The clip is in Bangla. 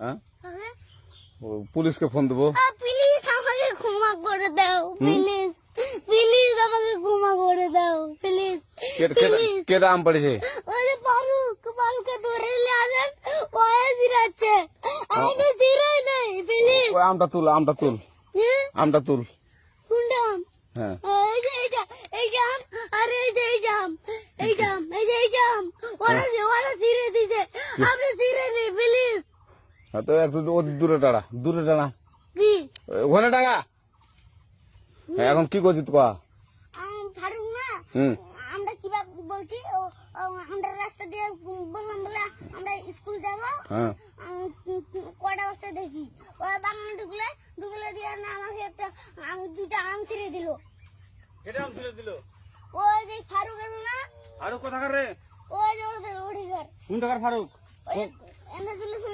হ্যাঁ? পুলিশকে ফোন দেবো। প্লিজ আমাকে ক্ষমা করে দাও প্লিজ প্লিজ আমাকে ক্ষমা করে দাও প্লিজ কে- কে- কেটা আম পড়েছে ওই যে ফারুক ধরে নিয়ে আসেন ওয়ে জিরাচ্ছে আমি জিরাই নেই প্লিজ ওই আমটা তুল আমটা তুল। আমটা তুল। কোনটা আম? হ্যাঁ। এই যে এই এই জাম আর এই যে এই জাম এই জাম এই যে এই জাম ওরা জিরে দিছে জিরে নেই প্লিজ হ্যাঁ, তো একটু দূরে টাড়া দূরে টাড়া ওখানে টাড়া হ্যাঁ, এখন কি করছিস কয়া আম, ফারুক না আমরা কীভাবে বলছি ও, ও, আমরা রাস্তা দিয়ে বললাম বলে আমরা স্কুল যাব। হ্যাঁ। কটা বস্তা দেখি। ওই বাগানে ঢুকলে ঢুকলে দিয়ে না আমাকে একটা আম দুটা আম ছিঁড়ে দিল। এটা আম ছিঁড়ে দিল? ওই যে ফারুক এলো না ফারুক কোথাকার রে? ওই যে ওদের ওড়িঘর কোন টাকার ফারুক? ওই এন্দা তুলিস না